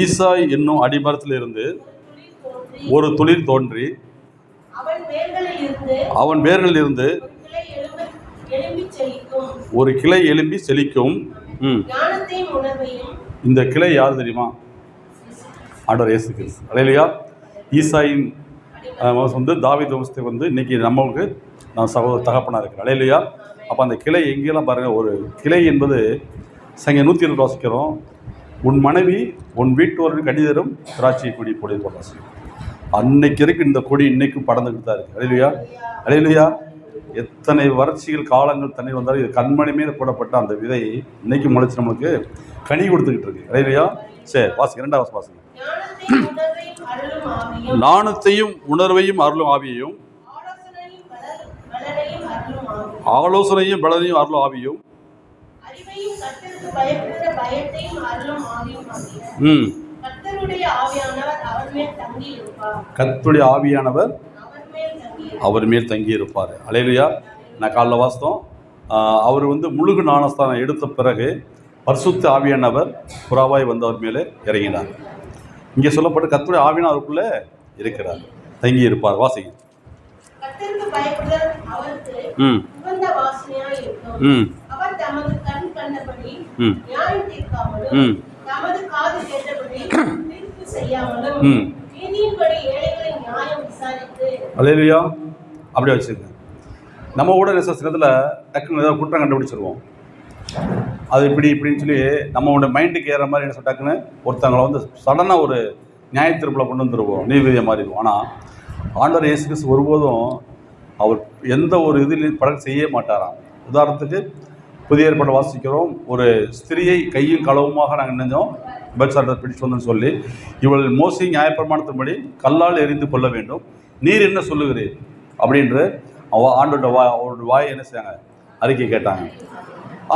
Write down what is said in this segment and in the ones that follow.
ஈசாய் என்னும் அடிமரத்திலிருந்து ஒரு துளிர் தோன்றி அவன் வேர்களில் இருந்து ஒரு கிளை எழும்ப செழிக்கும். இந்த கிளை யார் தெரியுமா? ஆண்டவர் இயேசு கிறிஸ்து. அலையிலையா ஈசாயின் வந்து தாவீது வம்சத்தை வந்து இன்னைக்கு நம்மளுக்கு நான் சகோதர தகப்பனாக இருக்கிறேன் அலையிலையா அப்போ அந்த கிளை எங்கெல்லாம் பாருங்கள் ஒரு கிளை என்பது சங்க நூற்றி இருபது வாசிக்கிறோம். உன் மனைவி உன் வீட்டோரின் கடிதரும் திராட்சை கொடி போடி போட்டாச்சு அன்னைக்கு இருக்கு இந்த கொடி இன்னைக்கும் படந்துக்கிட்டு தான் இருக்குது அலையிலையா? அலையிலையா? எத்தனை வறட்சிகள் காலங்கள் தண்ணி வந்தாலும் இது கண்மணி மேலே போடப்பட்ட அந்த விதை இன்னைக்கு முளைச்சு நம்மளுக்கு கனி கொடுத்துக்கிட்டு இருக்கு. அலையிலையா? சரி வாசிங்க. ரெண்டாவது வாசம் வாசிங்க. நாணத்தையும் உணர்வையும் அருளும் ஆவியையும் ஆவியும் ஆலோசனையும் பலனையும் அருளும் ஆவியும் பயத்தையும் அருளும் ஆவியும் ம். கர்த்தருடைய ஆவியானவர் அவர் மேல் தங்கி இருப்பார். கத்துடைய ஆவியானவர் அவர் மேல் தங்கி இருப்பார். அலையிலையா. நான் காலைல வாசித்தோம். ஆஹ் அவர் வந்து முழுகு ஞானஸ்தானம் எடுத்த பிறகு பரிசுத்த ஆவியானவர் புறாவாய் வந்து அவர் மேலே இறங்கினார். இங்கே சொல்லப்பட்ட கத்துடைய ஆவியான அவருக்குள்ளே இருக்கிறார். தங்கி இருப்பார். வாசிங்க. ம். ம். கண்டபடி ம். நியாயம் தீர்க்காமலும் ம். தமது காது கேட்டபடி தீர்ப்பு செய்யாமலும் ம். நீதியின்படி ஏழைகளின் நியாயம் விசாரித்து அலையிலையா அப்படியே வச்சுருங்க நம்ம கூட சில நேரத்தில் டக்குன்னு ஏதாவது குற்றம் கண்டுபிடிச்சிருவோம். அது இப்படி இப்படின்னு சொல்லி நம்மளோட மைண்டுக்கு ஏற மாதிரி என்ன சொல்ல டக்குன்னு ஒருத்தவங்களை வந்து சடனாக ஒரு நியாய தீர்ப்பில் கொண்டு வந்துருவோம். நீதிபதியை மாதிரி இருக்கும் ஆனால் ஆண்டவர் இயேசு கிறிஸ்து ஒருபோதும் அவர் எந்த ஒரு இதிலையும் படம் செய்ய மாட்டாராம். உதாரணத்துக்கு புதிய ஏற்பாடு வாசிக்கிறோம். ஒரு ஸ்திரியை கையும் களவுமாக நாங்கள் நினைஞ்சோம் பெட்சாட்டை பிடிச்சு வந்தோம்னு சொல்லி இவள் மோசி நியாயப்பிரமாணத்தின்படி கல்லால் எரிந்து கொள்ள வேண்டும். நீர் என்ன சொல்லுகிறீர் அப்படின்று அவ ஆண்டோட வா அவரோட வாயை என்ன செய்யாங்க அறிக்கை கேட்டாங்க.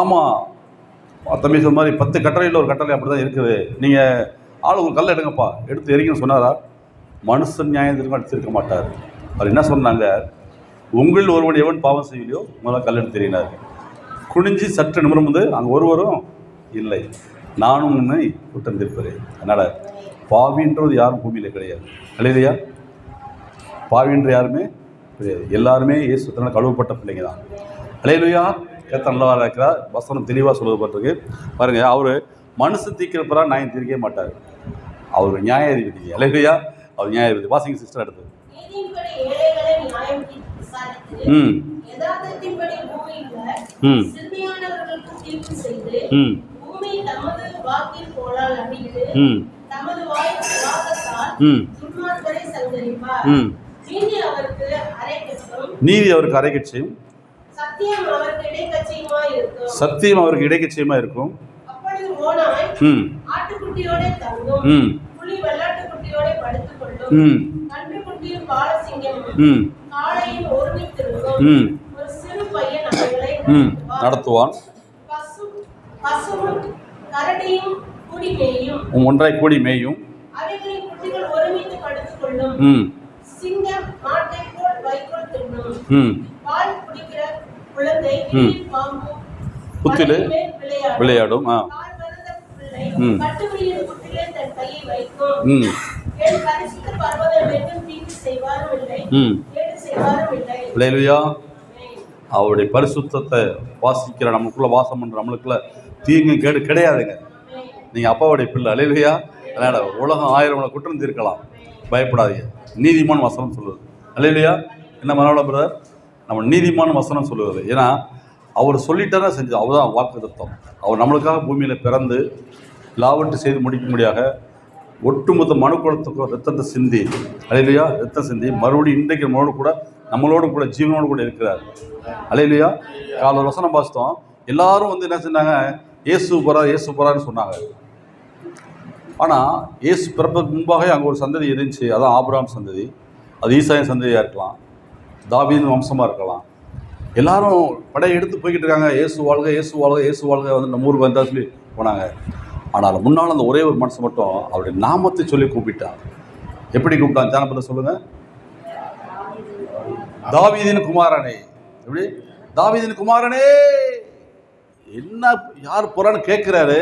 ஆமாம் தம்பி சொன்ன மாதிரி பத்து கட்டளையில் ஒரு கட்டளை அப்படி தான் இருக்குது. நீங்கள் ஆள் ஒரு கல்லை எடுங்கப்பா. எடுத்து எரிங்கன்னு சொன்னாரா? மனுஷன் நியாயத்திற்கும் எடுத்திருக்க மாட்டார். அவர் என்ன சொன்னாங்க? உங்களில் ஒருவன் எவன் பாவம் செய்யலையோ முதல்ல கல் எடுத்து எறினார். குனிஞ்சு சற்று நிமிரம் வந்து அங்கே ஒருவரும் இல்லை. நானும் உன்னை குற்றம் தீர்ப்பேன் அதனால் பாவின்றது யாரும் பூமியில் கிடையாது. இல்லையா பாவின்ற யாருமே கிடையாது. எல்லாருமே இயேசு தன்னால் கழுவப்பட்ட பிள்ளைங்க தான். அலையிலுயா கேத்த நல்லவா இருக்கிறார் வசனம் தெளிவாக சொல்லப்பட்டிருக்கு. பாருங்க அவர் மனுஷன் தீக்கிறப்பரா நியாயம் தீர்க்கவே மாட்டார். அவர் நியாயாதிபதி. அலையிலுயா அவர் நியாயாதிபதி. வாசிங்க சிஸ்டர் அடுத்து ம். யதார்த்தத்தின்படி பூமியில ம். சிறுமியானவர்களுக்கு தீர்ப்பு செய்து ம். பூமி தமது வாக்கில் கோலால் அடித்து ம். தமது வாய் வாக்கத்தால் ம். துன்மார்க்கரை சங்கரிப்பார். ம். நீதி அவருக்கு அரைக்கட்டும் நீதி அவருக்கு அரைக்கட்சியும் சத்தியம் அவருக்கு இடைக்கட்சியுமாய் இருக்கும் சத்தியம் அவருக்கு இடைக்கட்சியமாக இருக்கும் அப்பொழுது ஓனாய் ம். ஆட்டுக்குட்டியோட தங்கும். ம். புலி வெள்ளாட்டுக்குட்டியோட படுத்துக் கொள்ளும் ம். கன்றுக்குட்டியும் பாலசிங்கமும் ம். ம். நடத்துவான். ஒன்றாய் கூடி மேயும். ம். ம். ம். புத்திலே விளையாடும். ஆ. ம். ம். ம். இல்லையா அவருடைய பரிசுத்தத்தை வாசிக்கிற நமக்குள்ள வாசம் பண்ணுற நம்மளுக்குள்ள தீங்கு கேடு கிடையாதுங்க. நீங்கள் அப்பாவுடைய பிள்ளை. அலையிலையா அதனால் உலகம் ஆயிரம் குற்றம் தீர்க்கலாம். பயப்படாதீங்க. நீதிமான் வசனம் சொல்லுவது அலையிலையா என்ன மனோட பிரதர் நம்ம நீதிமான வசனம் சொல்லுவது ஏன்னா அவர் சொல்லிட்டாரா செஞ்சது அவர் தான் வாக்கு தத்துவம். அவர் நம்மளுக்காக பூமியில் பிறந்து லாவட்டு செய்து முடிக்கும்படியாக முடியாக ஒட்டுமொத்த மனு குலத்துக்கும் ரத்தத்தை சிந்தி அலையிலையா ரத்தம் சிந்தி மறுபடியும் இன்றைக்கு நம்மளோடு கூட நம்மளோடு கூட ஜீவனோடு கூட இருக்கிறார். அலையிலையா கால வசனம் பாசித்தோம் எல்லாரும் வந்து என்ன செஞ்சாங்க? இயேசு போறா இயேசு போறான்னு சொன்னாங்க. ஆனால் இயேசு பிறப்பதற்கு முன்பாக அங்கே ஒரு சந்ததி இருந்துச்சு. அதான் ஆபிரகாம் சந்ததி. அது ஈசாயின் சந்ததியாக இருக்கலாம். தாவீது வம்சமாக இருக்கலாம். எல்லாரும் படையை எடுத்து போய்கிட்டு இருக்காங்க. ஏசு வாழ்க இயேசு வாழ்க ஏசு வாழ்க வந்து நம்ம ஊருக்கு வந்தால் சொல்லி போனாங்க. ஆனால் முன்னால் அந்த ஒரே ஒரு மனுஷன் மட்டும் அவருடைய நாமத்தை சொல்லி கூப்பிட்டான் எப்படி கூப்பிட்டான்? ஜானபத்தை சொல்லுங்க. தாவீதின் குமாரனே. எப்படி? தாவீதின் குமாரனே. என்ன யார் போறான்னு கேட்குறாரு.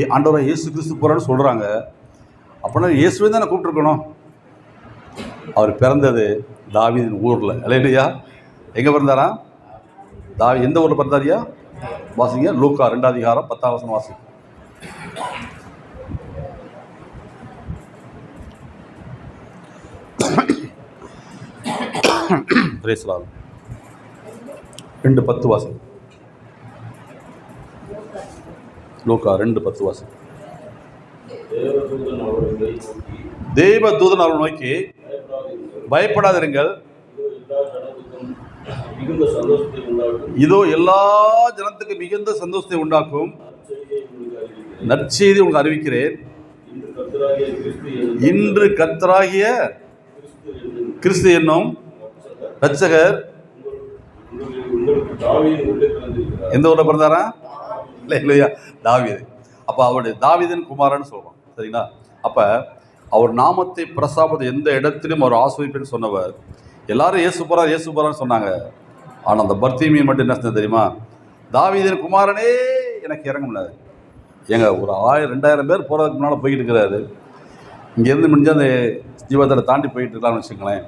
ஏ ஆண்டவரை இயேசு கிறிஸ்து போகிறான்னு சொல்கிறாங்க அப்படின்னா இயேசுவே தானே கூப்பிட்டுருக்கணும். அவர் பிறந்தது தாவீதின் ஊரில். இல்லையா எங்கே பிறந்தாரா? தாவி எந்த ஊரில் பிறந்தாரியா வாசிங்க. லூக்கா ரெண்டாவது அதிகாரம் பத்தாம் வசனம் வாசிங்க. பிரேசலால் ரெண்டு பத்து வாசல். லூக்கா ரெண்டு பத்து வாசல். தெய்வ தூதன் அவர்கள் நோக்கி பயப்படாதிருங்கள். இதோ எல்லா ஜனத்துக்கும் மிகுந்த உண்டாக்கும் ஜனத்துக்கு மிகுந்த சந்தோஷத்தை உண்டாக்கும். நற்செய்தி உங்களுக்கு அறிவிக்கிறேன். இன்று கர்த்தராகிய கிறிஸ்து என்னும் ரட்சகர் எந்த ஊரில் பிறந்தாரா? இல்லை இல்லையா? தாவிது. அப்போ அவருடைய தாவிதன் குமாரன்னு சொல்கிறோம் சரிங்களா? அப்போ அவர் நாமத்தை பிரசாபத்தை எந்த இடத்திலும் அவர் ஆசிரியப்பேன்னு சொன்னவர். எல்லாரும் இயேசு போகிறார் இயேசு போகிறான்னு சொன்னாங்க. ஆனால் அந்த பர்த்திமியை மட்டும் என்ன செஞ்சது தெரியுமா? தாவிதன் குமாரனே எனக்கு இறங்க முடியாது. ஏங்க ஒரு ஆயிரம் ரெண்டாயிரம் பேர் போகிறதுக்கு முன்னால் போய்கிட்டு இருக்கிறாரு. இங்கேருந்து முடிஞ்சால் அந்த ஜீவத்தை தாண்டி போயிட்டு இருக்கலாம்னு வச்சுக்கங்களேன்.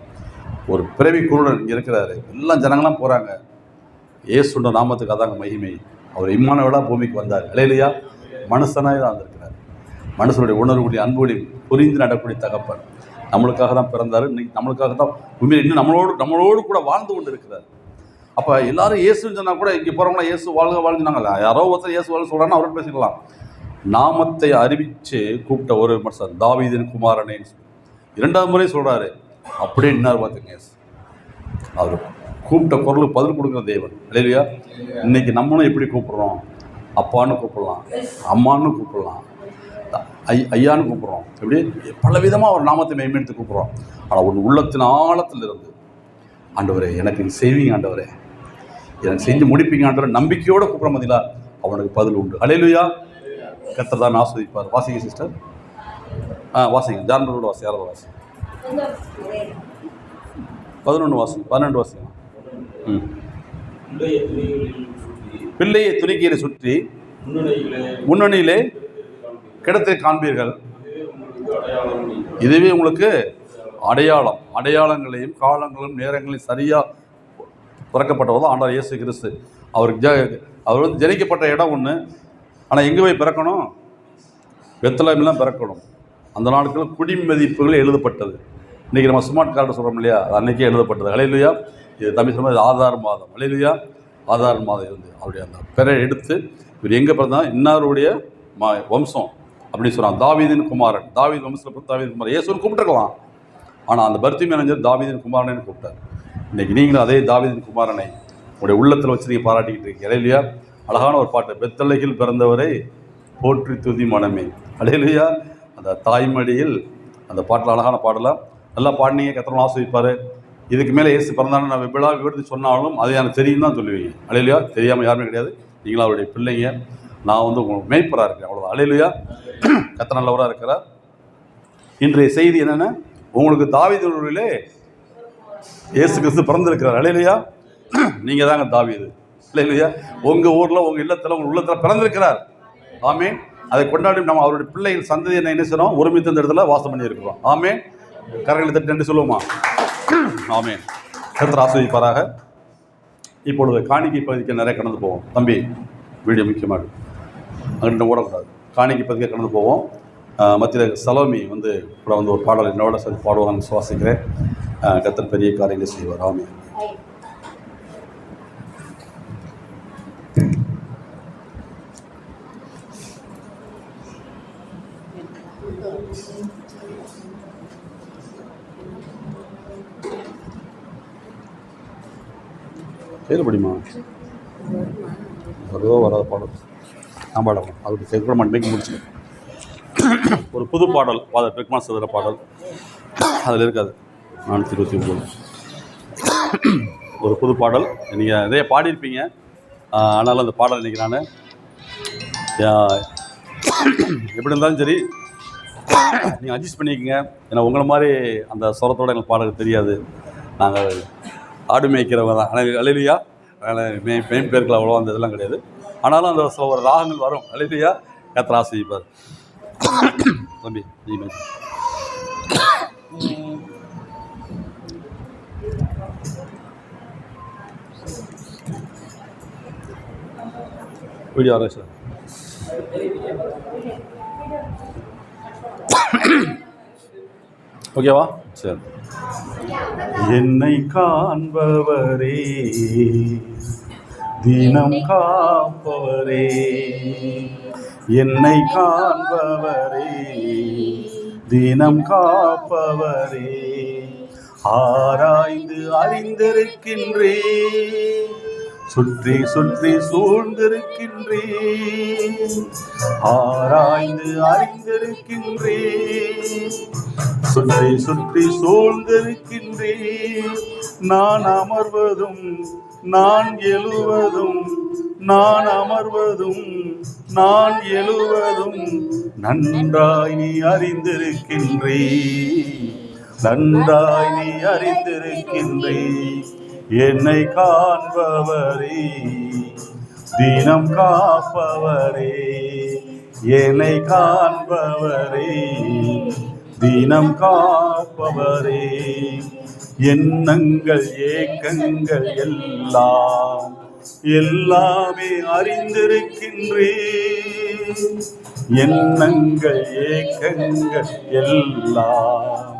ஒரு பிறவி குருடன் இங்கே இருக்கிறாரு. எல்லாம் ஜனங்களாம் போகிறாங்க ஏசுண்ட நாமத்துக்கு அதாங்க மகிமை. அவர் இம்மானவளா பூமிக்கு வந்தார். இல்லையா மனுஷனாக தான் வந்திருக்கிறார். மனுஷனுடைய உணர்வுடைய அன்புடைய புரிந்து நடக்கூடிய தகப்பன். நம்மளுக்காக தான் பிறந்தார். இன்னைக்கு நம்மளுக்காக தான் உண்மையில் இன்னும் நம்மளோடு நம்மளோடு கூட வாழ்ந்து கொண்டு இருக்கிறார் அப்போ எல்லாரும் இயேசுன்னு சொன்னால் கூட இங்கே போகிறவங்களா இயேசு வாழ்க வாழ்ந்தாங்கல்ல யாரோ ஒருத்தர் இயேசு வாழ்க சொல்கிறான்னு அவரும் பேசிக்கலாம் நாமத்தை அறிவித்து கூப்பிட்ட ஒரு மனுஷன் தாவீதின் குமாரனேன்னு சொல்லி. இரண்டாவது முறை சொல்கிறாரு அப்படியே என்னார் பார்த்துங்க அவர் கூப்பிட்ட குரலுக்கு பதில் கொடுக்குற தேவன். இல்லையா இன்னைக்கு நம்மளும் எப்படி கூப்பிட்றோம்? அப்பான்னு கூப்பிடலாம். அம்மான்னு கூப்பிடலாம். ஐ ஐயான்னு கூப்பிட்றோம். இப்படி பல விதமாக அவர் நாமத்தை மேம்படுத்தி கூப்பிட்றோம். ஆனால் உன் உள்ளத்தின் ஆழத்தில் இருந்து ஆண்டவரே எனக்கு நீ செய்வீங்க ஆண்டவரே. எனக்கு செஞ்சு முடிப்பீங்க ஆண்டவரே. நம்பிக்கையோடு கூப்பிட மதிலா அவனுக்கு பதில் உண்டு. அலையிலுயா கத்தர் தான் ஆஸ்வதிப்பார். வாசிங்க சிஸ்டர். ஆ வாசிங்க. ஜான்பரோட வாசி யாரோட வாசி பதினொன்று வாசி பன்னெண்டு வாசிங்க. ம். பிள்ளையை துணிக்கீரை சுற்றி முன்னணியிலே காண்பீர்கள். கிடத்தை காண்பீர்கள். இதுவே உங்களுக்கு அடையாளம். அடையாளங்களையும் காலங்களும் நேரங்களையும் சரியாக பிறக்கப்பட்டவர் தான் ஆண்டார் இயேசு கிறிஸ்து. அவருக்கு ஜ அவர் வந்து ஜனிக்கப்பட்ட இடம் ஒன்று ஆனால் எங்கே போய் பிறக்கணும்? வெத்தலைமெல்லாம் பிறக்கணும். அந்த நாட்கள் குடிமதிப்புகள் எழுதப்பட்டது. இன்றைக்கி நம்ம ஸ்மார்ட் கார்டு சொல்கிறோம் இல்லையா? அது அன்றைக்கே எழுதப்பட்டது. அலையிலையா இது தமிழ் சொன்னது ஆதார் மாதம். அலையிலையா ஆதார் மாதம் இருந்து அவருடைய அந்த பெற எடுத்து இவர் எங்கே பிறந்தா இன்னாருடைய மா வம்சம் அப்படின்னு சொல்கிறான் தாவீதின் குமாரன். தாவீது வம்சத்தில் பிறந்த தாவீது குமாரன். ஏசுவன் கூப்பிட்டுருக்கலாம். ஆனால் அந்த பர்த்தி மேனேஜர் தாவீதின் குமாரனைன்னு கூப்பிட்டார். இன்றைக்கி நீங்களும் அதே தாவீதின் குமாரனை உங்களுடைய உள்ளத்தில் வச்சு நீங்கள் பாராட்டிக்கிட்டு இருக்கீங்க. இல்லையா அழகான ஒரு பாட்டு பெத்தலையில் பிறந்தவரை போற்றி துதி மனமே. அடையிலையா அந்த தாய்மடியில் அந்த பாட்டில் அழகான பாடலாம். நல்லா பாடினீங்க கத்திரம் ஆசிரிப்பார் இதுக்கு மேலே ஏசு பிறந்தாலும் நான் விழா விவரித்து சொன்னாலும் அது எனக்கு தெரியும் தான் சொல்லுவீங்க. அலையிலையா தெரியாமல் யாருமே கிடையாது. நீங்களும் அவருடைய பிள்ளைங்க. நான் வந்து உங்களுக்கு மேய்ப்பராக இருக்கேன் அவ்வளோதான் அலையிலையா கத்த நல்லவராக இருக்கிறார். இன்றைய செய்தி என்னென்னா? உங்களுக்கு தாவீதுகளிலே இயேசு கிறிஸ்து பிறந்திருக்கிறார். அலையிலையா நீங்கள் தாங்க தாவிது. இல்லையா? உங்கள் ஊரில் உங்கள் இல்லத்தில் உங்கள் உள்ளத்தில் பிறந்திருக்கிறார். ஆமே அதை கொண்டாடி நம்ம அவருடைய பிள்ளைகள் சந்ததி என்ன என்ன செய்யணும் ஒருமித்த இந்த இடத்துல வாசம் பண்ணி இருக்கிறோம் ஆமேன். கரங்களை தட்டி நன்றி சொல்லுவோமா? ஆமே கருத்தர் ஆசிரியப்பாராக இப்பொழுது காணிக்கை பகுதிக்கு நிறைய கடந்து போவோம். தம்பி வீடியோ முக்கியமாக. அங்கிட்ட ஓடக்கூடாது. காணிக்கை பகுதிக்கு கடந்து போவோம். மத்தியில் சலோமி வந்து கூட வந்து ஒரு பாடல் என்னோட சேர்ந்து பாடுவாங்கன்னு சுவாசிக்கிறேன் ஆஹ் பெரிய காரியங்களை செய்வார். ஆமே பேர் படிமா வருதோ வராத பாடல். நான் பாடலாம் அதுக்கு சேர்க்க மாட்டேன் முடிச்சுக்கேன் ஒரு புது பாடல் பாதர் பெக்மா சதுர பாடல். அதில் இருக்காது. நானூற்றி இருபத்தி ஒம்பது ஒரு புது பாடல். நீங்கள் நிறைய பாடியிருப்பீங்க. ஆனாலும் அந்த பாடல் இன்றைக்கி நான் எப்படி இருந்தாலும் சரி நீங்கள் அட்ஜஸ்ட் பண்ணிக்கோங்க. ஏன்னா உங்களை மாதிரி அந்த சொரத்தோட எங்களுக்கு பாடல் தெரியாது. நாங்கள் ஆடு மேய்க்கிறவங்க தான். ஆனால் அலையிலியா அதனால் மே மெயின் பேருக்கில் அவ்வளோ அந்த இதெல்லாம் கிடையாது. ஆனாலும் அந்த சில ஒரு ராகங்கள் வரும். அலையிலியா கத்திர ஆசிரிப்பார் தம்பி நீங்கள் வீடியோ வரேன் சார் ஓகேவா? சரி. என்னை காண்பவரே தினம் காப்பவரே. என்னை காண்பவரே தினம் காப்பவரே. ஆராய்ந்து அறிந்திருக்கின்றே சுற்றி சுற்றி சூழ்ந்திருக்கின்றே ஆராய்ந்து அறிந்திருக்கின்றே சுற்றி சுற்றி சூழ்ந்திருக்கின்றே நான் அமர்வதும் நான் எழுவதும் நான் அமர்வதும் நான் எழுவதும் நன்றாய் நீ அறிந்திருக்கின்றே நன்றாய் நீ அறிந்திருக்கின்றே என்னை காண்பவரே தினம் காப்பவரே என்னை காண்பவரே தினம் காப்பவரே. எண்ணங்கள் ஏக்கங்கள் எல்லாம் எல்லாமே அறிந்திருக்கின்றே எண்ணங்கள் ஏக்கங்கள் எல்லாம்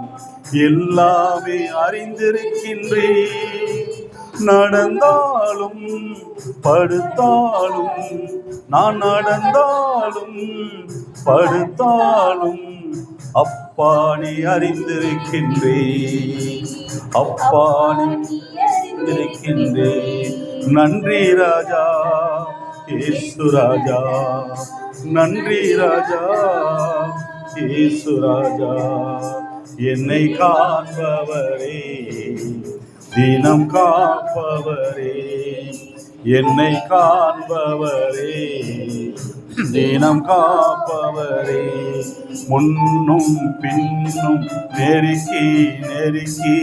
எல்லாமே அறிந்திருக்கின்றே நடந்தாலும் படுத்தாலும் நான் நடந்தாலும் படுத்தாலும் அப்பா நீ அறிந்திருக்கின்றே அப்பா அறிந்திருக்கின்றே நன்றி ராஜா ஏசு ராஜா. நன்றி ராஜா ஏசு ராஜா. என்னை காண்பவரே. தினம் காப்பவரே என்னை காண்பவரே. தினம் காப்பவரே முன்னும் பின்னும் நெருக்கி நெருக்கி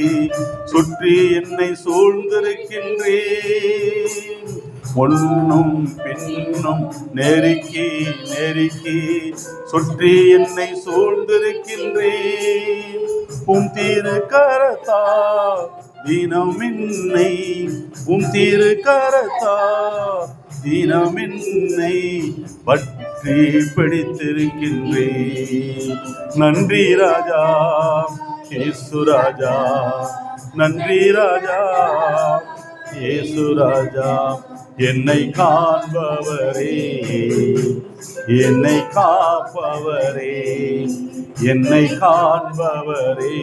சுற்றி என்னை சூழ்ந்திருக்கின்றே முன்னும் பின்னும் நெருக்கி நெருக்கி சுற்றி என்னை சூழ்ந்திருக்கின்றே உம் திரு கரத்தா தினமின்னை உம் திரு கரத்தா தினமின்னை பற்றி பிடித்திருக்கின்றே நன்றி ராஜா ஏசு ராஜா நன்றி ராஜா ஏசு ராஜா என்னை காண்பவரே என்னை காப்பவரே என்னை காண்பவரே.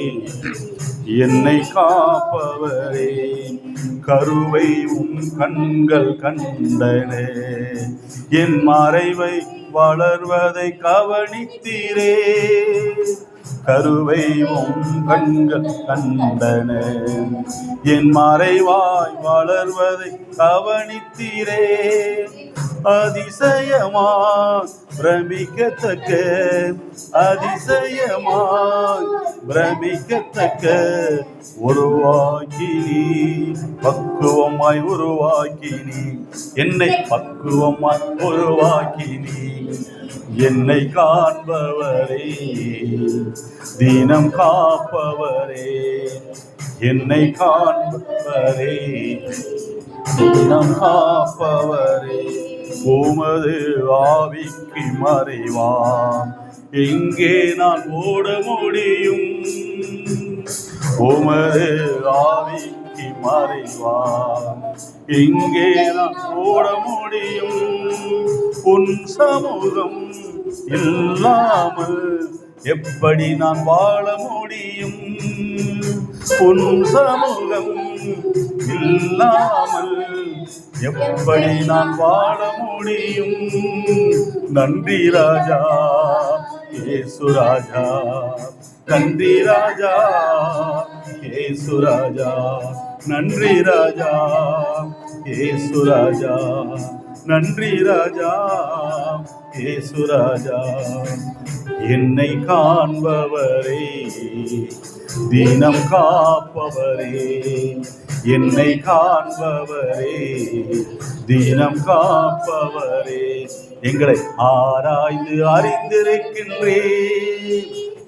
என்னை காப்பவரே. கருவை உம் கண்கள் கண்டனே. என் மறைவை வளர்வதை கவனித்தீரே. கருவை உம் கண்கள் கண்டன. என் மறைவாய் வளர்வதை கவனித்தீரே. அதிசயமாய் பிரமிக்கத்தக்க அதிசயமாய் பிரமிக்கத்தக்க உருவாக்கி நீ பக்குவமாய் உருவாக்கி நீ என்னை பக்குவமாய் உருவாக்கி நீ என்னை காண்பவரே தினம் காப்பவரே என்னை காண்பவரே தினம் காப்பவரே. உமது ஆவிக்கு மறைவான். எங்கே நான் ஓட முடியும்? உமது ஆவிக்கு மறைவான். எங்கே நான் ஓட முடியும்? உன் சமூகம் இல்லாமல் எப்படி நான் வாழ முடியும்? உன் சமூகம் இல்லாமல் எப்படி நான் வாழ முடியும்? நன்றி ராஜா ஏசு ராஜா நன்றி ராஜா ஏசு ராஜா நன்றி ராஜா ஏசு ராஜா நன்றி ராஜா ஏசு ராஜா. என்னை காண்பவரே தினம் காப்பவரே என்னை காண்பவரே தினம் காப்பவரே எங்களை ஆராய்ந்து அறிந்திருக்கின்றே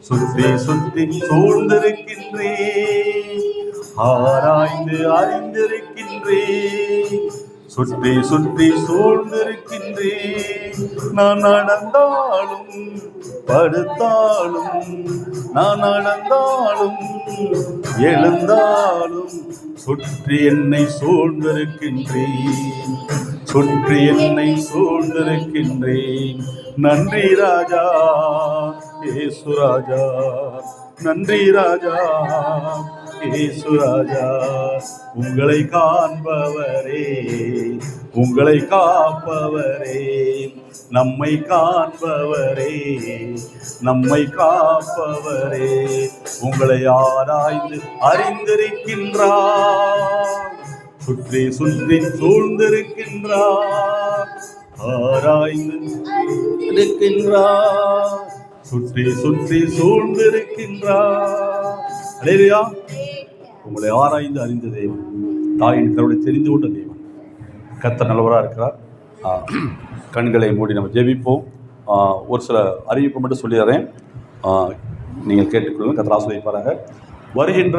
சுற்றி சுற்றி சூழ்ந்திருக்கின்றே ஆராய்ந்து அறிந்திருக்கின்றே சுற்றி சுற்றி சூழ்ந்திருக்கின்றேன். நான் நடந்தாலும் படுத்தாலும் நான் நடந்தாலும் எழுந்தாலும் சுற்றி என்னை சூழ்ந்திருக்கின்றேன். சுற்றி என்னை சூழ்ந்திருக்கின்றேன். நன்றி ராஜா ஏசு ராஜா. நன்றி ராஜா. ஏசு ராஜா உங்களை காண்பவரே உங்களை காப்பவரே நம்மை காண்பவரே நம்மை காப்பவரே உங்களை ஆராய்ந்து அறிந்திருக்கின்றார். சுற்றி சுற்றி சூழ்ந்திருக்கின்றார். ஆராய்ந்து இருக்கின்றார். சுற்றி சுற்றி சூழ்ந்திருக்கின்றார். அலேலியா உங்களை ஆராய்ந்து அறிந்த தெய்வம் தாயின் கருளை தெரிந்து கொண்ட தெய்வம் கத்த நல்லவராக இருக்கிறார். கண்களை மூடி நம்ம ஜெபிப்போம். ஒரு சில அறிவிப்பு மட்டும் சொல்லிடுறேன். நீங்கள் கேட்டுக்கொள்ளுங்கள். கத்திர ஆசிரியப்பாராக வருகின்ற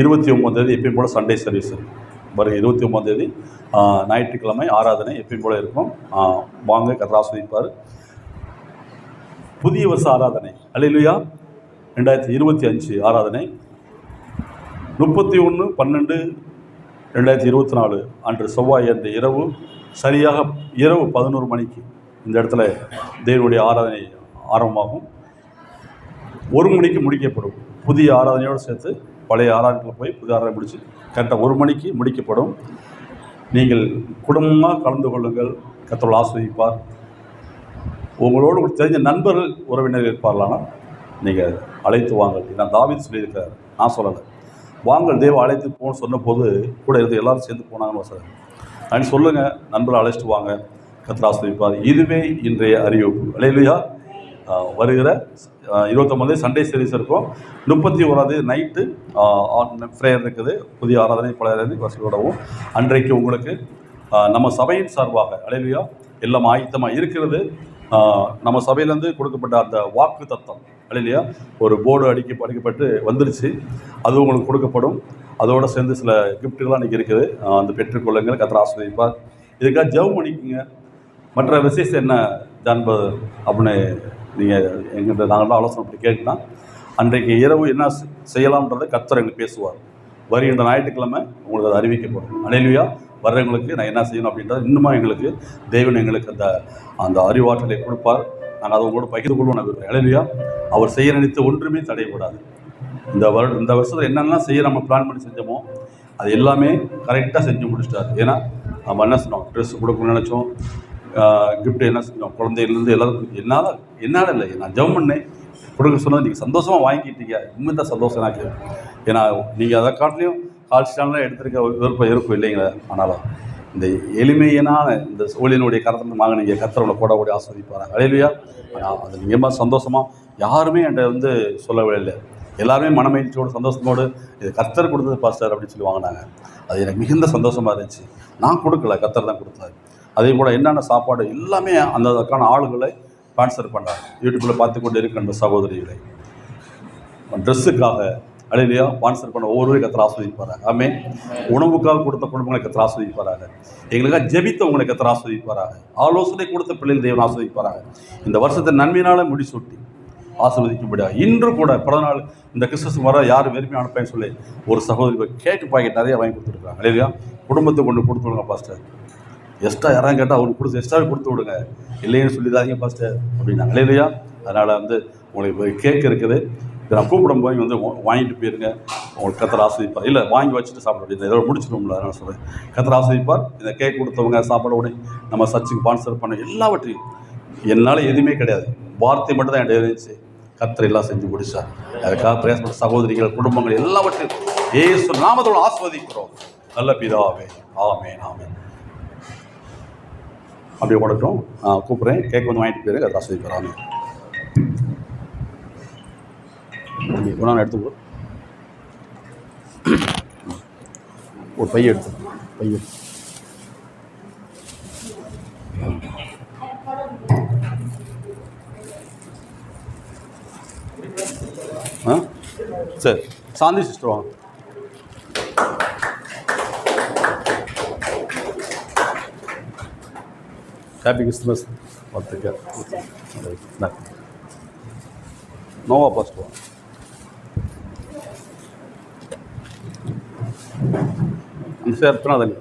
இருபத்தி ஒம்பதாம் எப்பயும் போல் சண்டே சர்வீஸ் வரும் இருபத்தி ஒம்பதாம் ஞாயிற்றுக்கிழமை ஆராதனை எப்பயும் போல் இருக்கும். வாங்க கத்திர ஆசிரியப்பார் புதிய வருஷ ஆராதனை. அலையிலுயா ரெண்டாயிரத்தி இருபத்தி அஞ்சு ஆராதனை. முப்பத்தி ஒன்று பன்னெண்டு ரெண்டாயிரத்தி இருபத்தி நாலு அன்று செவ்வாய் அன்று இரவு சரியாக இரவு பதினோரு மணிக்கு இந்த இடத்துல தேவனுடைய ஆராதனை ஆரம்பமாகும். ஒரு மணிக்கு முடிக்கப்படும். புதிய ஆராதனையோடு சேர்த்து பழைய ஆராதனைகளை போய் புதிய ஆராதனை முடித்து கரெக்டாக ஒரு மணிக்கு முடிக்கப்படும். நீங்கள் குடும்பமாக கலந்து கொள்ளுங்கள். கத்தோடு ஆஸ்வதிப்பார் உங்களோடு தெரிஞ்ச நண்பர்கள் உறவினர்கள் இருப்பார்களானால் நீங்கள் அழைத்து வாங்க. நான் தாவீது சொல்லியிருக்கிறார். நான் சொல்லலை. வாங்கள் தேவ அழைத்து போகணும்னு சொன்னபோது கூட இருந்து எல்லாரும் சேர்ந்து போனாங்கன்னு சார் நான் சொல்லுங்கள் நண்பரை அழைச்சிட்டு வாங்க கத்திராசிரிப்பார் இதுவே இன்றைய அறிவிப்பு. அலையிலையா? வருகிற இருபத்தொம்பது சண்டே சீரீஸ் இருக்கும். முப்பத்தி ஓராந்தேதி நைட்டு ப்ரேயர் இருக்குது. புதிய ஆராதனை பழைய வசதியோடவும் அன்றைக்கு உங்களுக்கு நம்ம சபையின் சார்பாக அலையிலையா? எல்லாம் ஆயத்தமாக இருக்கிறது. நம்ம சபையிலேருந்து கொடுக்கப்பட்ட அந்த வாக்கு தத்தம். இல்லையா ஒரு போர்டு அடிக்க அடிக்கப்பட்டு வந்துருச்சு. அது உங்களுக்கு கொடுக்கப்படும். அதோடு சேர்ந்து சில கிஃப்ட்டுகள்லாம் இன்றைக்கி இருக்குது. அந்த பெற்றுக்கொள்ளுங்கள் கத்திர ஆஸ்வதிப்பார் இதுக்காக ஜவ் பண்ணிக்கோங்க. மற்ற விசேஷம் என்ன ஜான்பது அப்படின்னு நீங்கள் எங்கிட்ட நாங்களாம் ஆலோசனை பண்ணி கேட்டுனா அன்றைக்கு இரவு என்ன செ- செய்யலாம்ன்றதை கத்தர் எங்களுக்கு பேசுவார். வருகின்ற ஞாயிற்றுக்கிழமை உங்களுக்கு அதை அறிவிக்கப்படும். அனைலுயா வர்றவங்களுக்கு நான் என்ன செய்யணும் அப்படின்றது இன்னுமா எங்களுக்கு தெய்வன் எங்களுக்கு அந்த அந்த அறிவாற்றலை கொடுப்பார். நாங்கள் அதை உங்களோட பகிர்ந்து கொள்வோம் நான் விரும்புகிறேன் அலையிலுயா அவர் செய்ய நினைத்த ஒன்றுமே தடையக்கூடாது இந்த வருடம் இந்த வருஷத்தில் என்னென்னலாம் செய்ய நம்ம பிளான் பண்ணி செஞ்சோமோ அது எல்லாமே கரெக்டாக செஞ்சு முடிச்சிட்டாரு. ஏன்னா நம்ம என்ன சொன்னோம்? ட்ரெஸ் கொடுக்கணும்னு நினச்சோம். கிஃப்ட் என்ன செஞ்சோம்? குழந்தையிலேருந்து எல்லாரும் என்னால் என்னால் இல்லை. நான் ஜம் பண்ணேன். கொடுக்க சொன்னது நீங்கள் சந்தோஷமாக வாங்கிக்கிட்டீங்க. உண்மை தான் சந்தோஷம் எனக்கு. ஏன்னா நீங்கள் அதை காட்டிலையும் கால் ஸ்டாண்ட்லாம் எடுத்துருக்க விருப்பம் இருக்கும் இல்லைங்களா ஆனாலும். இந்த எளிமையினான இந்த சூழலினுடைய கரத்தில் வாங்கினீங்க கத்திரவனை போடக்கூடிய ஆஸ்வதிப்பாங்க அலையிலையா அது நிஜமாக சந்தோஷமாக யாருமே என்கிட்ட வந்து சொல்லவே இல்லை. எல்லாருமே மனமகிழ்ச்சியோடு சந்தோஷத்தோடு இது கத்தர் கொடுத்தது பாஸ்டர் அப்படின்னு சொல்லி வாங்கினாங்க. அது எனக்கு மிகுந்த சந்தோஷமாக இருந்துச்சு. நான் கொடுக்கல கத்தர் தான் கொடுத்தாரு. அதே போல் என்னென்ன சாப்பாடு எல்லாமே அந்த அதுக்கான ஆளுகளை ஸ்பான்சர் பண்ணாங்க யூடியூப்பில் பார்த்து கொண்டு இருக்கின்ற சகோதரிகளை. ட்ரெஸ்ஸுக்காக அலையிலையா ஸ்பான்சர் பண்ண ஒவ்வொருவரையும் கத்திர ஆஸ்வதிப்பாராங்க ஆமே உணவுக்காக கொடுத்த குடும்பங்களை கத்திர ஆஸ்வதிப்பாராங்க எங்களுக்காக ஜெபித்தவங்களை கத்திர ஆஸ்வதிப்பாராங்க ஆலோசனை கொடுத்த பிள்ளைகள் தேவன் ஆஸ்வதிப்பாராங்க இந்த வருஷத்தை நன்மையினால முடிசூட்டி ஆசிர்வதிக்கும்படியாக. இன்று கூட பிறந்த நாள் இந்த கிறிஸ்துமஸ் வர யார் விரும்பி அனுப்பேன்னு சொல்லி ஒரு சகோதரி கேட்டு கேக்கு பாக்கெட் நிறைய வாங்கி கொடுத்துருக்காங்க. இல்லையா குடும்பத்தை கொண்டு கொடுத்து விடுங்க பாஸ்டர் எக்ஸ்ட்ரா யாராவது கேட்டால் அவருக்கு கொடுத்து எக்ஸ்ட்ராவே கொடுத்து விடுங்க. இல்லைன்னு சொல்லிடாதீங்க பாஸ்டர் அப்படின்னாங்க. இல்லையா அதனால் வந்து உங்களுக்கு கேக் இருக்குது. இதை நான் கூப்பிடும் போய் வந்து வாங்கிட்டு போயிருங்க. உங்களுக்கு கத்திர ஆஸ்வதிப்பார் இல்லை வாங்கி வச்சுட்டு சாப்பிட முடியாது இதோட முடிச்சிடும்ல நான் சொல்கிறேன் கத்திர ஆஸ்வதிப்பார் இந்த கேக் கொடுத்தவங்க சாப்பாடு உடனே நம்ம சர்ச்சுக்கு ஸ்பான்சர் பண்ண எல்லாவற்றையும். என்னால் எதுவுமே கிடையாது. வார்த்தை மட்டும் தான் என்கிட்ட இருந்துச்சு. கத்திர எல்லாம் செஞ்சு முடிச்சார். அதுக்காக பிரயாசப்பட்ட சகோதரிகள் குடும்பங்கள் எல்லாவற்றையும் ஏசு நாமத்தோடு ஆஸ்வதிக்கிறோம் நல்ல பிதாவே ஆமே ஆமே அப்படியே போடட்டும். நான் கூப்பிட்றேன். கேக் வந்து வாங்கிட்டு போயிரு அதை ஆஸ்வதிப்பார் ஆமே ஒன்றா நான் எடுத்து கொடு. ஒரு பைய எடுத்து பைய. ஆ? சரி சாந்தி சிஸ்டர் வாங்க. ஹாப்பி கிறிஸ்துமஸ் வாழ்த்துக்கள் ந- நோவா பாஸ்ட் வாங்க. சேர்த்துனா அதில்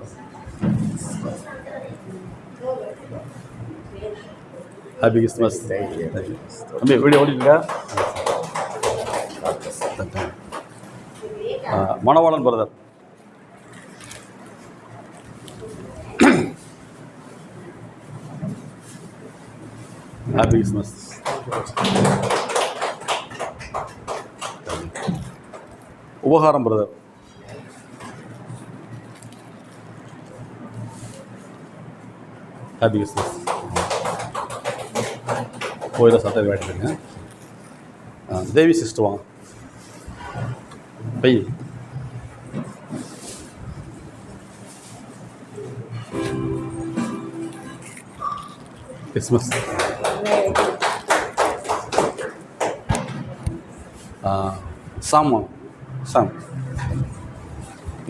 ஹாப்பி கிறிஸ்துமஸ் தேங்க்யூ தம்பி வீடியோ ஓடிட்டுங்க மணவாளன் பிரதர் ஹாப்பி கிறிஸ்மஸ் உபகாரம் பிரதர் ஹாப்பி கிறிஸ்மஸ் கோயிலில் சட்டை வேட்டுருங்க தேவி சிஸ்டர் வாங்க பை. Christmas Sam Sam.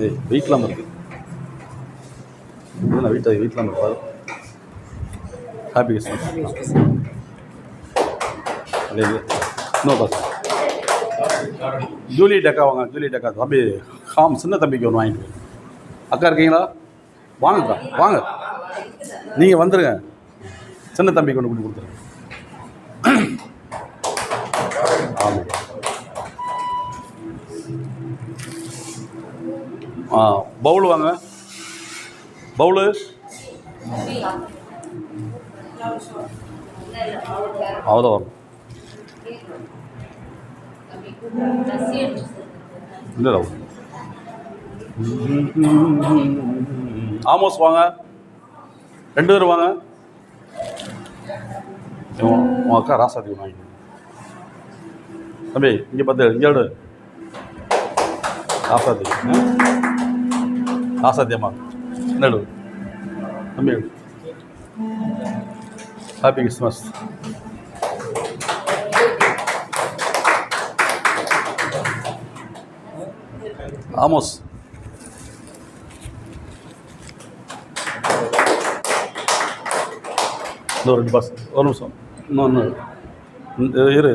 ஏய் வீட்டில் இருக்கு. வீட்டில் வீட்டில் இருக்கு ஹாப்பி கிறிஸ்மஸ் இன்னொரு பஸ் ஜூலி டக்கா வாங்க ஜூலி டக்கா தம்பி ஹாம் சின்ன தம்பிக்கு ஒன்று வாங்கிட்டு அக்கா இருக்கீங்களா? வாங்கக்கா வாங்க. நீங்கள் வந்துடுங்க சின்ன தம்பிக்கு ஒன்று கொண்டு கொடுத்துருங்க. ஆமாம் ஆ பவுல் வாங்க. பவுலு? அவதான் வரும் இல்லை ஆமோஸ் வாங்க. ரெண்டு பேரும் வாங்க. உன் அக்கா ராசாதி வாங்கி தம்பி இங்கே பார்த்து இங்கே விடு ராசாதி. ஆ? அம்மா. என்ன தம்பி ஹாப்பி கிறிஸ்மஸ் ஆமோஸ் இந்த ரெண்டு பஸ். ஒரு நிமிஷம். இன்னொன்று இரு.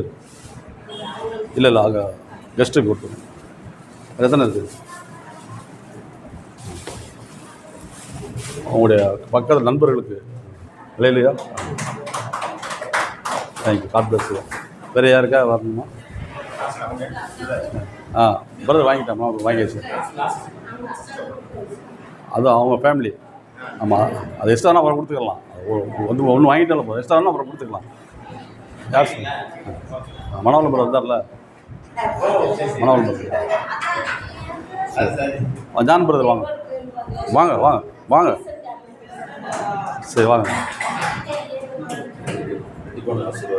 இல்லை இல்லை ஆக. கெஸ்ட்டுக்கு கொடுத்துருங்க அது எத்தனை இருக்குது அவங்களுடைய பக்கத்து நண்பர்களுக்கு. இல்லை இல்லையா தேங்க்யூ காட் பிளஸ் வேறு யாருக்கா வரணுமா? ஆ பிரதர் வாங்கிட்டாமா வாங்கியாச்சு. அது அவங்க ஃபேமிலி ஆமாம் அது எக்ஸ்ட்ரானா அப்புறம் கொடுத்துக்கலாம். வந்து ஒன்று வாங்கிட்டாலும் போதும் எக்ஸ்ட்ரானா அப்புறம் கொடுத்துக்கலாம். யார் சார் ஆ, பிரதர் வந்தார்ல? மனோகரன் பிரதர் ஜான் பிரதர் வாங்க. வாங்க வாங்க வாங்க. சரி வாங்க.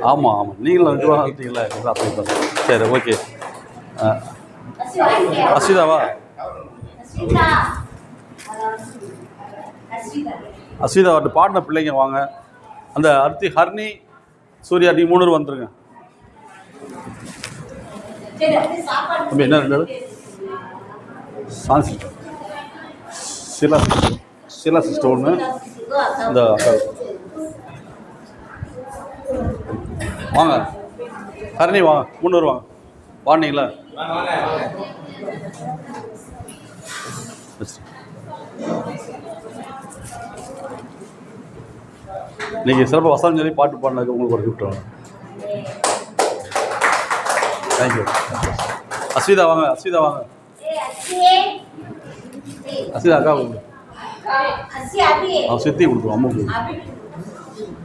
ஆமாம் ஆமாம் நீங்களும் ரெண்டு வாரம் இருக்கீங்களா அப்படி தான். சரி ஓகே. அஸ்விதாவா? அஸ்விதா. வந்து பாடின பிள்ளைங்க வாங்க. அந்த அடுத்து ஹர்னி சூர்யா நீ மூணு பேர் வந்துருங்க. தம்பி என்ன ரெண்டு சிஸ்டர் ஷீலா சிஸ்டர் ஒன்று இந்த வாங்க. ஹரணி வாங்க பேர் வாங்க வாங்கினீங்களா இன்னைக்கு சிறப்பு வசனம் சொல்லி பாட்டு பாடினதுக்கு உங்களுக்கு ஒரு கிஃப்ட் வேணும். தேங்க்யூ அஸ்விதா வாங்க. அஸ்விதா வாங்க. அஸ்விதா அக்கா கொடுங்க. சித்தி கொடுத்துருவோம் அம்மா கொடுங்க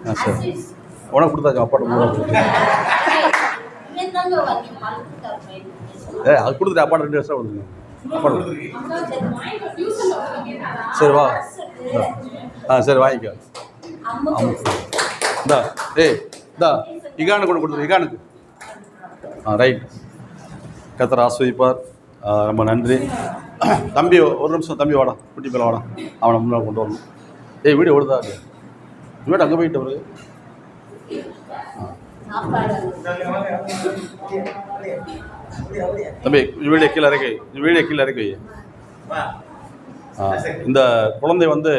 ஆ சரி. உனக்கு கொடுத்தாச்சு அப்பாட்ட ஏ அது கொடுத்துட்டு அப்பாட்ட ரெண்டு வருஷம் கொடுங்க அப்பாட்ட சரி வா. ஆ சரி வாங்கிக்கோ. இந்தா ஏய் இந்தா இகானு கொண்டு கொடுத்துரு இகானுக்கு. ஆ ரைட். கத்தர் ஆஸ்வதிப்பார். ரொம்ப நன்றி. தம்பி ஒரு நிமிஷம் தம்பி வாடா குட்டி மேலே வாடா. அவனை முன்னாடி கொண்டு வரணும். ஏய் வீடியோ ஓடுதா வீடு அங்கே போயிட்டு வருது தம்பி வீடியோ கீழே இறக்கி. வீடியோ கீழே இறக்கி. வை. இந்த குழந்தை வந்து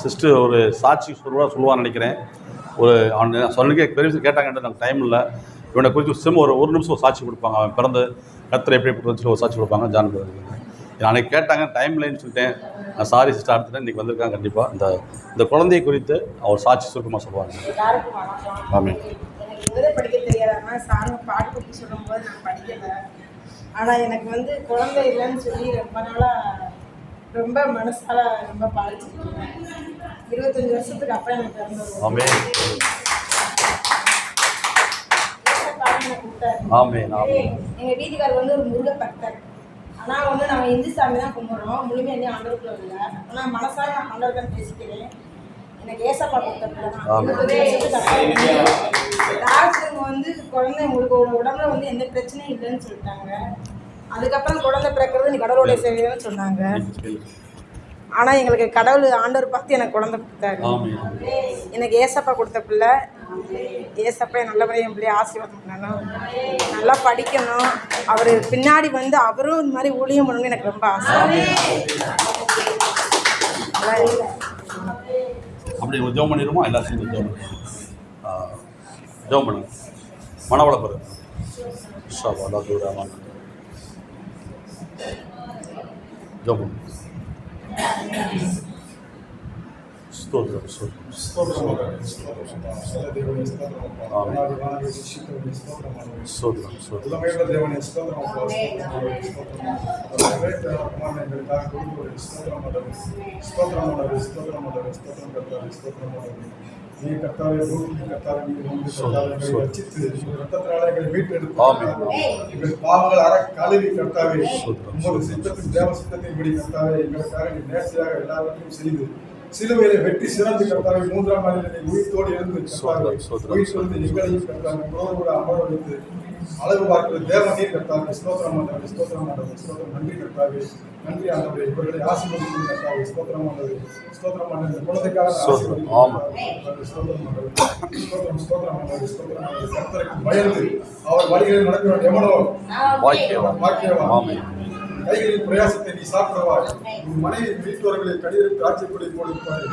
சிஸ்டர் ஒரு சாட்சி சொல்லுவா சொல்லுவான்னு நினைக்கிறேன். ஒரு அவன் சொல்லிக்க பெரிய விஷயம் நமக்கு டைம் இல்லை. இவனை குறித்து சிம் ஒரு ஒரு நிமிஷம் ஒரு சாட்சி கொடுப்பாங்க. அவன் பிறந்து கத்திர எப்படி எப்படி ஒரு சாட்சி கொடுப்பாங்க. ஜான் அன்னைக்கு கேட்டாங்க டைம் இல்லைன்னு சொல்லிட்டேன். நான் சாரி சிஸ்டர் அடுத்துட்டேன் இன்றைக்கி வந்திருக்காங்க கண்டிப்பாக இந்த இந்த குழந்தையை குறித்து அவர் சாட்சி சுருக்கமாக சொல்லுவாங்க. ஆமாம் எழுத படிக்க தெரியாதாம சாருங்க பாட்டு பற்றி சொல்லும்போது நான் படிக்கல. ஆனால் எனக்கு வந்து குழந்தை இல்லைன்னு சொல்லி ரொம்ப நாளாக ரொம்ப மனசால ரொம்ப பாதிச்சிருக்கேன். இருபத்தஞ்சி வருஷத்துக்கு அப்புறம் எனக்கு பிறந்த ஒரு ஆமென். ஏசப்பான்னு என்னை கூப்பிட்டாரு. ஆமென் ஆமென். எங்க வீட்டுக்காரர் வந்து ஒரு முருக பக்தர். ஆனா வந்து நாங்க இந்து சாமி தான் கும்பிடுறோம். முழுமையா இன்னும் ஆண்டவருக்குள்ள இல்லை. ஆனா மனசார நான் ஆண்டவர்தான் பேசிக்கிறேன். எனக்கு ஏசப்பா கொடுத்த ஆமென். டாக்டருங்க வந்து குழந்தை உங்களுக்கு ஒரு உடம்புல வந்து எந்த பிரச்சனையும் இல்லைன்னு சொல்லிட்டாங்க. அதுக்கப்புறம் குழந்தை பிறக்கிறது நீ கடவுளுடைய சேவைன்னு சொன்னாங்க. ஆனா எங்களுக்கு கடவுள் ஆண்டவர் பார்த்து எனக்கு குழந்தை கொடுத்தாரு. எனக்கு ஏசப்பா கொடுத்த பிள்ளை. ஏசப்பா நல்லபடியாக என் பிள்ளைய ஆசீர்வாதம் பண்ணணும். நல்லா படிக்கணும். அவர் பின்னாடி வந்து அவரும் இந்த மாதிரி ஊழியம் பண்ணணும்னு எனக்கு ரொம்ப ஆசை. அப்படி ஜெபம் பண்ணிடுமா எல்லா சேர்ந்து ஜெபம் பண்ணுவோம் ஜெபம் பண்ணுங்க. மனவள பெரு ஷாபா தூராமான் ஜெபம் பண்ணுங்க. ஸ்தோத்திரம் ஸ்தோத்திரம் ஸ்தோத்திரம் ஸ்தோத்திரம் பாவங்கள் அற கழுவி கர்த்தாவே உமது சித்தத்தின் தேவ சித்தத்தின்படி கர்த்தாவே எங்களுக்காக நீ நேர்ச்சியாக எல்லாவற்றையும் செய்து சிலுவையில வெற்றி சிறந்து கர்த்தாவே மூன்றாம் நாளில் நீ உயிர்த்தோடு இருந்து கர்த்தாவே சூத்திரம், சூத்திரம், உயிர் சொல்லி எங்களையும் கர்த்தாவே கூட அமர வைத்து அழகு பார்க்கிற தேவனே கர்த்தாவே ஸ்தோத்திரம் ஆண்டவரே ஸ்தோத்திரம் ஆண்டவரே ஸ்தோத்திரம் நன்றி கர்த்தாவே நன்றி ஆண்டவரே. இவர்களை ஆசீர்வதிக்கும் கர்த்தாவே. ஸ்தோத்திரம் ஆண்டவரே. ஸ்தோத்திரம் ஆண்டவரே. இந்த குழந்தைக்காக நான் ஸ்தோத்திரம், ஆண்டவரே. ஸ்தோத்திரம் ஸ்தோத்திரம் ஆண்டவரே. ஸ்தோத்திரம் ஆண்டவரே. கர்த்தருக்கு பயந்து அவர் வழிகளில் நடக்கிறவன் எவனோ வாக்கியவான். வாக்கியவான். ஆமென் கைகளின் பிரயாசத்தை நீ சாப்பிடுவாய் உன் மனைவி வீட்டோர்களை கடிதம் திராட்சை கொடி போடுவாய்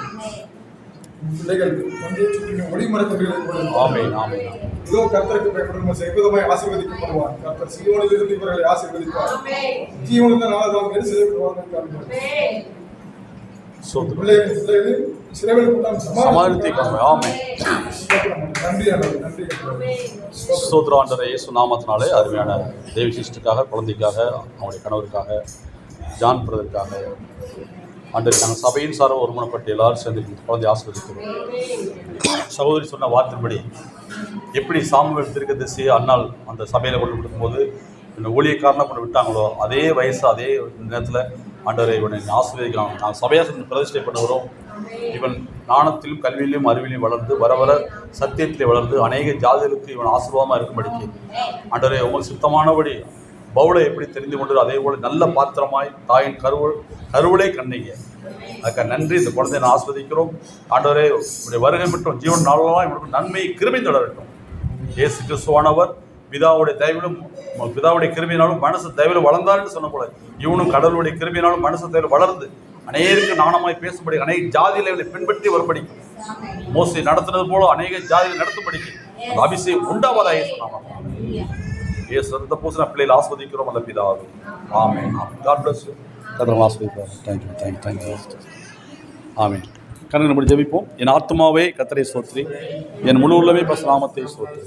உன் பிள்ளைகள் தந்தையை ஒளிமரத்துகளை போடுவாய் ஆமென் ஆமென். இதோ கர்த்தருக்கு பயப்படும் செவ்வதமாய் ஆசீர்வதிக்கப்படுவார். கர்த்தர் சீயோனில் இருந்து இவர்களை ஆசீர்வதிப்பார். ஜீவனுக்கு நாளதான் எது செய்யப்படுவார்கள் இயேசு நாமத்தினாலே அருமையான தேவி சிஸ்டருக்காக குழந்தைக்காக அவங்களுடைய கணவருக்காக ஜான் பிரதருக்காக அன்றைக்கு நாங்கள் சபையின் சார ஒருமனப்பட்டு எல்லாரும் சேர்ந்து குழந்தை ஆசிர்வதிக்கிறோம். சகோதரி சொன்ன வார்த்தைப்படி எப்படி சாமுவேல் திருக்க திசையை அன்னால் அந்த சபையில் கொண்டு கொடுக்கும்போது இந்த ஊழியக்காரனை கொண்டு விட்டாங்களோ அதே வயசு அதே நேரத்தில் ஆண்டவரை இவனை ஆசிர்வதிக்கலாம். நான் சபையாக பிரதிஷ்டை பண்ணுகிறோம் இவன் ஞானத்திலும் கல்வியிலும் அறிவிலையும் வளர்ந்து வர வர சத்தியத்திலே வளர்ந்து அநேக ஜாதிகளுக்கு இவன் ஆசீர்வாதமாக இருக்கும்படிக்கு. ஆண்டவரே உங்கள் சுத்தமானபடி பவுளை எப்படி தெரிந்து கொண்டதோ அதே போல் நல்ல பாத்திரமாய் தாயின் கருவ கருவளே கண்ணைய அதுக்கு நன்றி. இந்த குழந்தையை நான் ஆஸ்வதிக்கிறோம். ஆண்டவரே உடைய வருகை மட்டும் ஜீவன் நாளெல்லாம் இவனுக்கு நன்மை கிருமி தொடரட்டும் இயேசு கிறிஸ்துவானவர் பிதாவுடைய தயவிலும் பிதாவுடைய கிருமினாலும் மனசு தயவில் வளர்ந்தார்னு சொன்ன போல இவனும் கடவுளுடைய கிருபியினாலும் மனசு தயவில் வளர்ந்து அநேருக்கு நாணமாய் பேசும்படி அநேக ஜாதியில் இவளை பின்பற்றி வரும்படிக்கு மோஸ்ட்லி நடத்துனது போல அநேக ஜாதியில் நடத்தும்படிக்கு அபிஷேகம் உண்டாவதாக சொன்னாங்க இயேசு ரத்த பூசண பிள்ளைகள் ஆஸ்வதிக்கிறோம் அல்ல பிதாவே. ஆமே ஆமென். காட் பிளஸ் யூ கதிரம் ஆஸ்வதிப்பார். Thank you thank you thank you ஆமே கண்ணு நம்ம ஜெபிப்போம். என் ஆத்மாவே கத்தரை சோத்ரி என் முழு உள்ளமே பசுநாமத்தை சோத்ரி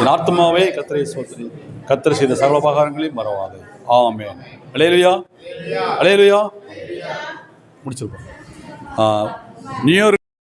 என் ஆத்மாவே கத்தரை சோத்ரி கத்தரை செய்த சகல உபகாரங்களையும் மறவாது. ஆமே அலையலுயா அலையலுயா முடிச்சிருப்போம் நியூ இயர்